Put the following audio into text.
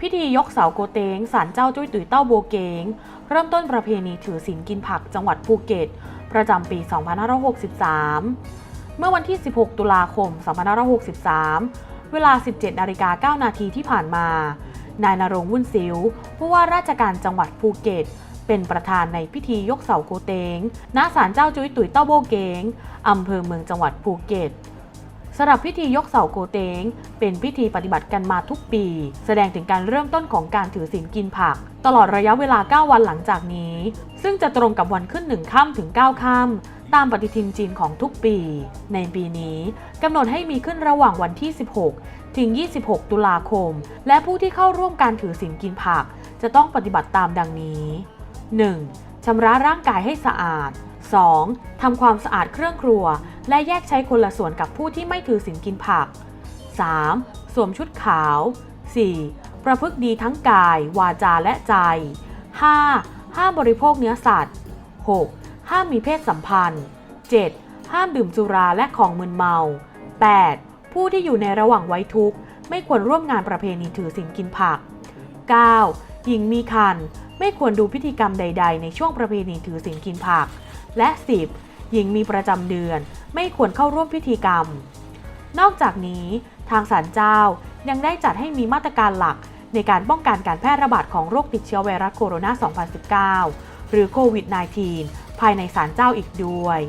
พิธียกเสาโกเตงศาลเจ้าจุ้ยตุ๋ยเต้าโบเกง เริ่มต้นประเพณีถือศีลกินผักจังหวัดภูเก็ต ประจำปี 2563 เมื่อวันที่ 16 ตุลาคม 2563 เวลา 17นาฬิกา9นาทีที่ผ่านมา นายนรงวุ่นซิวผู้ว่าราชการจังหวัดภูเก็ต เป็นประธานในพิธียกเสาโกเตงณศาลเจ้าจุ้ยตุ๋ยเต้าโบเกงอำเภอเมืองจังหวัดภูเก็ต สำหรับพิธียกเสาโกเตงเป็นพิธีปฏิบัติกันมาทุกปี แสดงถึงการเริ่มต้นของการถือศีลกินผัก ตลอดระยะเวลา 9 วันหลังจากนี้ ซึ่งจะตรงกับวันขึ้นหนึ่งค่ำถึง 9 ค่ำตามปฏิทินจีนของทุกปี ในปีนี้กำหนดให้มีขึ้นระหว่างวันที่ 16 ถึง 26 ตุลาคม และผู้ที่เข้าร่วมการถือศีลกินผัก จะต้องปฏิบัติตามดังนี้ 1. ชำระร่างกายให้สะอาด 2. ทำความสะอาดเครื่องครัว และแยกใช้คนละส่วนกับผู้ที่ไม่ถือศีลกินผัก 3. สวมชุดขาว 4. ประพฤติดีทั้งกาย วาจาและใจ 5. ห้ามบริโภคเนื้อสัตว์ 6. ห้ามมีเพศสัมพันธ์ 7. ห้ามดื่มสุราและของมึนเมา 8. ผู้ที่อยู่ในระหว่างไว้ทุกข์ ไม่ควรร่วมงานประเพณีถือศีลกินผัก 9. หญิงมีครรภ์ไม่ควรดูพิธีกรรมใด ๆ ในช่วงประเพณีถือศีลกินผัก และ 10. หญิงมีประจำเดือนไม่ควรเข้าร่วมพิธีกรรม นอกจากนี้ทางศาลเจ้ายังได้จัดให้มีมาตรการหลักในการป้องกันการแพร่ระบาดของโรคติดเชื้อไวรัสโคโรนา 2019 หรือโควิด -19 ภายในศาลเจ้าอีกด้วย